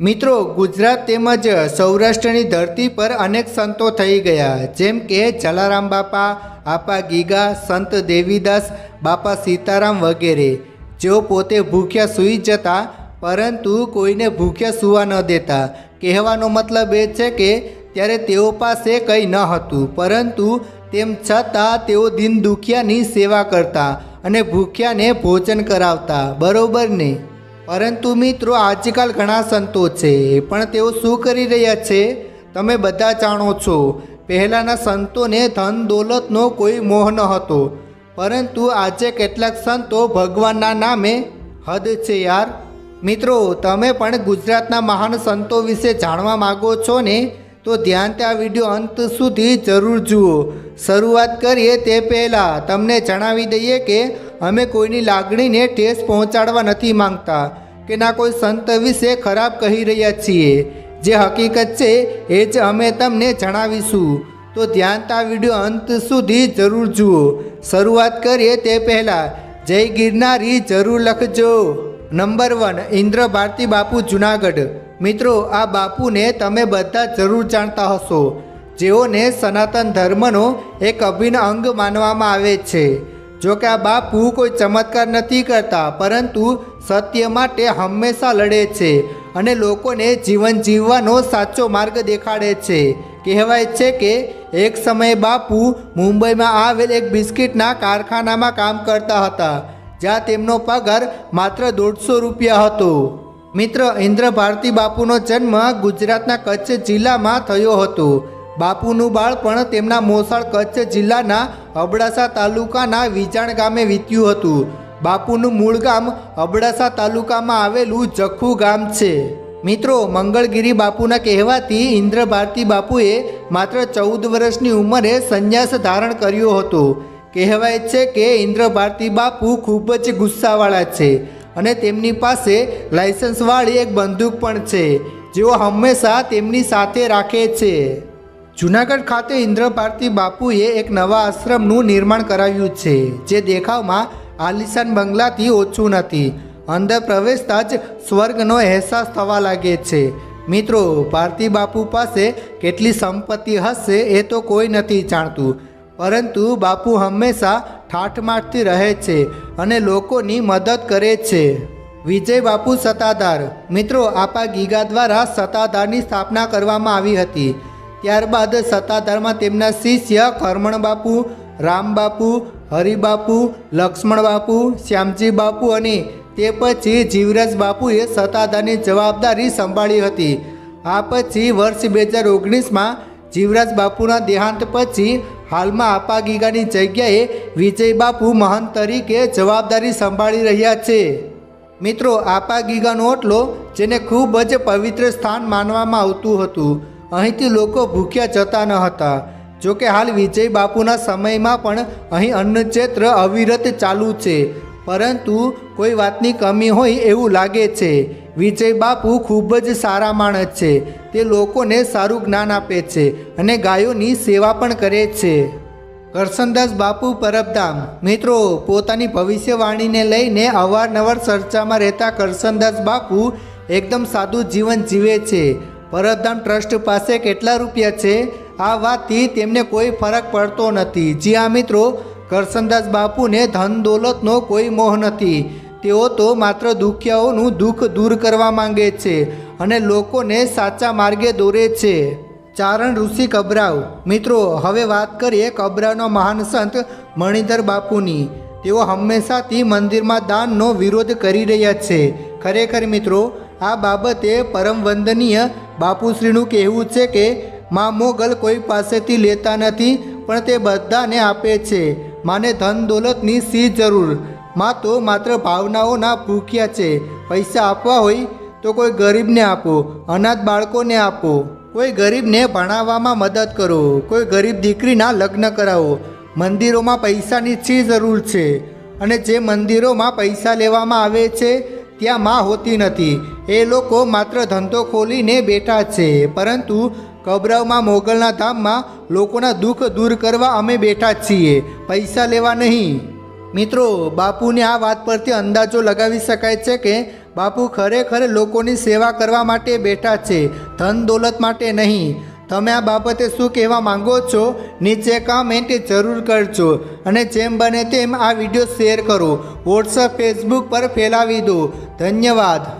મિત્રો, ગુજરાત તેમજ સૌરાષ્ટ્રની ધરતી પર અનેક સંતો થઈ ગયા. જેમ કે જલારામ બાપા, આપા ગીગા, સંત દેવીદાસ, બાપા સીતારામ વગેરે. જેઓ પોતે ભૂખ્યા સૂઈ જતા, પરંતુ કોઈને ભૂખ્યા સૂવા ન દેતા. કહેવાનો મતલબ એ છે કે, ત્યારે તેઓ પાસે કંઈ ન હતું. પરંતુ તેમ છતાં તેઓ દિન દુખિયાની સેવા કરતા અને ભૂખ્યાને ભોજન કરાવતા. બરોબર ને? પરંતુ મિત્રો, આજકાલ ઘણા સંતો છે, પણ તેઓ શું કરી રહ્યા છે? તમે બધા જાણો છો, પહેલાંના સંતોને ધન દોલતનો કોઈ મોહ ન હતો. પરંતુ આજે કેટલાક સંતો ભગવાનના નામે હદ છે યાર. મિત્રો, તમે પણ ગુજરાતના મહાન સંતો વિશે જાણવા માગો છો ને, તો ધ્યાનથી આ વીડિયો અંત સુધી જરૂર જુઓ. શરૂઆત કરીએ તે પહેલાં તમને જણાવી દઈએ કે અમે કોઈની લાગણીને ઠેસ પહોંચાડવા નથી માંગતા કે ના કોઈ સંત વિશે ખરાબ કહી રહ્યા છીએ. જે હકીકત છે એ જ અમે તમને જણાવીશું. તો ધ્યાનતા વીડિયો અંત સુધી જરૂર જુઓ. શરૂઆત કરીએ તે પહેલાં જય ગિરનારી જરૂર લખજો. નંબર વન, ઇન્દ્ર ભારતી બાપુ, જુનાગઢ. મિત્રો, આ બાપુને તમે બધા જરૂર જાણતા હશો. જેઓને સનાતન ધર્મનો એક અભિન્ન અંગ માનવામાં આવે છે. જો કે આ બાપુ કોઈ ચમત્કાર નથી કરતા, પરંતુ સત્ય માટે હંમેશા લડે છે અને લોકોને જીવન જીવવાનો સાચો માર્ગ દેખાડે છે. કહેવાય છે કે એક સમયે બાપુ મુંબઈમાં આવેલ એક બિસ્કિટના કારખાનામાં કામ કરતા હતા, જ્યાં તેમનો પગાર માત્ર દોઢસો રૂપિયા હતો. મિત્ર ઇન્દ્ર ભારતી બાપુનો જન્મ ગુજરાતના કચ્છ જિલ્લામાં થયો હતો. બાપુનું બાળપણ તેમના મોસાળ કચ્છ જિલ્લાના અબડાસા તાલુકાના વિજાણ ગામે વીત્યું હતું. બાપુનું મૂળ ગામ અબડાસા તાલુકામાં આવેલું જખુ ગામ છે. મિત્રો, મંગળગીરી બાપુના કહેવાથી ઇન્દ્ર ભારતી બાપુએ માત્ર ચૌદ વર્ષની ઉંમરે સંન્યાસ ધારણ કર્યો હતો. કહેવાય છે કે ઇન્દ્ર ભારતી બાપુ ખૂબ જ ગુસ્સાવાળા છે અને તેમની પાસે લાયસન્સવાળી એક બંદૂક પણ છે, જેઓ હંમેશા તેમની સાથે રાખે છે. જુનાગઢ ખાતે ઇન્દ્ર ભારતી બાપુએ એક નવા આશ્રમનું નિર્માણ કરાવ્યું છે, જે દેખાવમાં આલિશાન બંગલાથી ઓછું નથી. અંદર પ્રવેશતા જ સ્વર્ગનો અહેસાસ થવા લાગે છે. મિત્રો ભારતી બાપુ પાસે કેટલી સંપત્તિ હશે એ તો કોઈ નથી જાણતું. પરંતુ બાપુ હંમેશા ઠાઠમાઠથી રહે છે અને લોકોની મદદ કરે છે. વિજય બાપુ સત્તાધાર. મિત્રો, આપા ગીગા દ્વારા સત્તાધારની સ્થાપના કરવામાં આવી હતી. ત્યારબાદ સત્તાધારમાં તેમના શિષ્ય કરમણ બાપુ, રામ બાપુ હરિબાપુ લક્ષ્મણ બાપુ, શ્યામજી બાપુ અને તે પછી જીવરાજ બાપુએ સત્તાધારની જવાબદારી સંભાળી હતી. આ પછી વર્ષ બે હજાર ઓગણીસમાં જીવરાજ બાપુના દેહાંત પછી હાલમાં આપા ગીગાની જગ્યાએ વિજય બાપુ મહંત તરીકે જવાબદારી સંભાળી રહ્યા છે. મિત્રો, આપા ગીગાનો ઓટલો, જેને ખૂબ જ પવિત્ર સ્થાન માનવામાં આવતું હતું અહીંથી લોકો ભૂખ્યા જતા ન હતા. જોકે હાલ વિજય બાપુના સમયમાં પણ અહીં અન્નક્ષેત્ર અવિરત ચાલુ છે. પરંતુ કોઈ વાતની કમી હોય એવું લાગે છે. વિજય બાપુ ખૂબ જ સારા માણસ છે. તે લોકોને સારું જ્ઞાન આપે છે અને ગાયોની સેવા પણ કરે છે. કરસનદાસ બાપુ પરબધામ. મિત્રો, પોતાની ભવિષ્યવાણીને લઈને અવારનવાર ચર્ચામાં રહેતા કરસનદાસ બાપુ એકદમ સાદું જીવન જીવે છે. પરબધામ ટ્રસ્ટ પાસે કેટલા રૂપિયા છે? આ વાતથી તેમને કોઈ ફરક પડતો નથી. જી આ મિત્રો કરસનદાસ બાપુને ધન દોલતનો કોઈ મોહ નથી. તેઓ તો માત્ર દુખિયાઓનું દુઃખ દૂર કરવા માંગે છે અને લોકોને સાચા માર્ગે દોરે છે. ચારણ ઋષિ કબરાવ. મિત્રો, હવે વાત કરીએ કબરાવનો મહાન સંત મણિધર બાપુની. તેઓ હંમેશાથી મંદિરમાં દાનનો વિરોધ કરી રહ્યા છે. ખરેખર, મિત્રો આ બાબતે પરમ વંદનીય બાપુશ્રીનું કહેવું છે કે, મા મોગલ કોઈ પાસેથી લેતા નથી, પણ તે બધાને આપે છે. માને ધન દોલતની સી જરૂર? માં તો માત્ર ભાવનાઓના ભૂખ્યા છે. પૈસા આપવા હોય તો કોઈ ગરીબને આપો, અનાથ બાળકોને આપો. કોઈ ગરીબને ભણાવવામાં મદદ કરો. કોઈ ગરીબ દીકરીના લગ્ન કરાવો. મંદિરોમાં પૈસાની શી જરૂર છે? અને જે મંદિરોમાં પૈસા લેવામાં આવે છે ત્યાં માં હોતી નથી. એ લોકો માત્ર ધંધો ખોલીને બેઠા છે. પરંતુ કબરાવમાં મોગલના ધામમાં લોકોના દુઃખ દૂર કરવા અમે બેઠા છીએ. પૈસા લેવા નહીં. મિત્રો, બાપુની આ વાત પરથી અંદાજો લગાવી શકાય છે કે બાપુ ખરેખર લોકોની સેવા કરવા માટે બેઠા છે. ધન દોલત માટે નહીં. તમે આ બાબતે શું કહેવા માંગો છો? નીચે કમેન્ટ જરૂર કરજો. અને જેમ બને તેમ આ વીડિયો શેર કરો. વોટ્સઅપ ફેસબુક પર ફેલાવી દો. ધન્યવાદ.